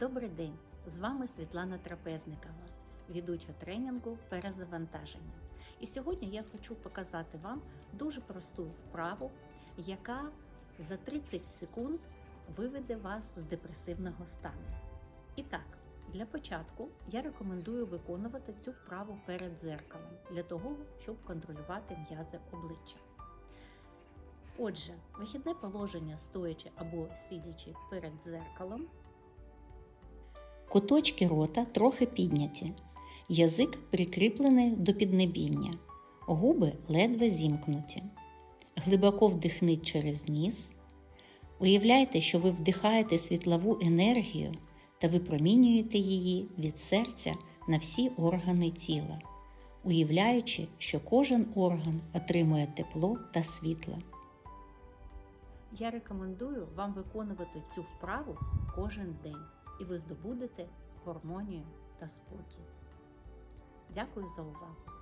Добрий день! З вами Світлана Трапезникова, ведуча тренінгу перезавантаження. І сьогодні я хочу показати вам дуже просту вправу, яка за 30 секунд виведе вас з депресивного стану. І так, для початку я рекомендую виконувати цю вправу перед дзеркалом для того, щоб контролювати м'язи обличчя. Отже, вихідне положення стоячи або сидячи перед дзеркалом. Куточки рота трохи підняті, язик прикріплений до піднебіння, губи ледве зімкнуті. Глибоко вдихніть через ніс. Уявляйте, що ви вдихаєте світлову енергію та випромінюєте її від серця на всі органи тіла, уявляючи, що кожен орган отримує тепло та світло. Я рекомендую вам виконувати цю вправу кожен день, і ви здобудете гармонію та спокій. Дякую за увагу!